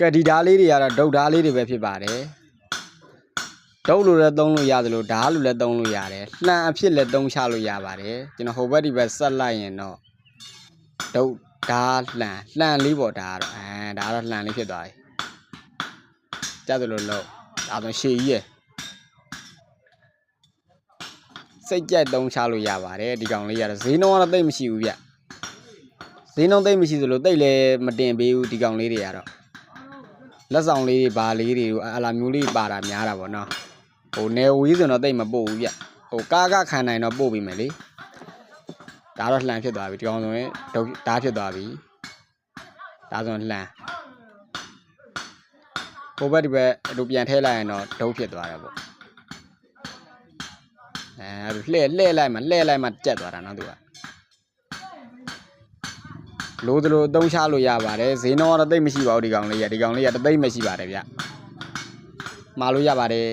ကဲဒီဓာတ်လေးတွေကတော့ဒုတ်ဓာတ်လေးတွေပဲဖြစ်ပါတယ်ဒုတ်လိုလည်းသုံးလို့ရတယ်လို့ဓာတ်လိုလည်းသုံးလို့ရတယ်လှန်အဖြစ်လည်းသုံးချလို့ရပါတယ်ကျွန်တော်ဟိုဘက်ဒီဘက်ဆက်လိုက်ရင်တော့ဒုတ်ဓာတ်လှန်လှန်လေးပေါ့ဒါကတော့အဲဒါကတော့လှန်လေးဖြစ်သွားပြီကြတယ်လို့လို့ဒါဆိုရှေ့ကြီးရယ်စိတ်ကြိုက်သုံးချလို့ရပါတယ်ဒီကောင်လေးကတော့ဈေးနှုန်းကတော့တိတ်မရှိဘူးဗျဈေးနှုန်းတိတ်မရှိသလိုတိတ်လည်းမတင်ပေးဘူးဒီကောင်လေးတွေကတော့ လက်ဆောင်လေးတွေဘာလေးတွေအလာမျိုးလေးပါတာများတာပေါ့နော်ဟိုနေဝေးဆိုတော့တိတ်မပို့ဘူးဗျဟိုကားကခံနိုင်တော့ပို့ပြီးမယ်လေဒါတော့လှန်ဖြစ်သွားပြီဒီကောင်ဆိုရင်ဒုတ်ဓာတ်ဖြစ်သွားပြီဒါဆိုရင်လှန်ဟိုဘက်ဒီဘက်တို့ပြန်ထည့်လိုက်ရင်တော့ဒုတ်ဖြစ်သွားတယ်ပေါ့အဲလှဲ့လှဲ့လိုက်မှလှဲ့လိုက်မှကြက်သွားတာနော်သူက လိုသလိုအသုံးချလို့ရပါတယ်ဈေးနှုန်းကတော့တိတ်မရှိပါဘူးဒီကောင်လေးရဒီကောင်လေးကတသိမ့်မရှိပါတယ်ဗျမှာလို့ရပါတယ်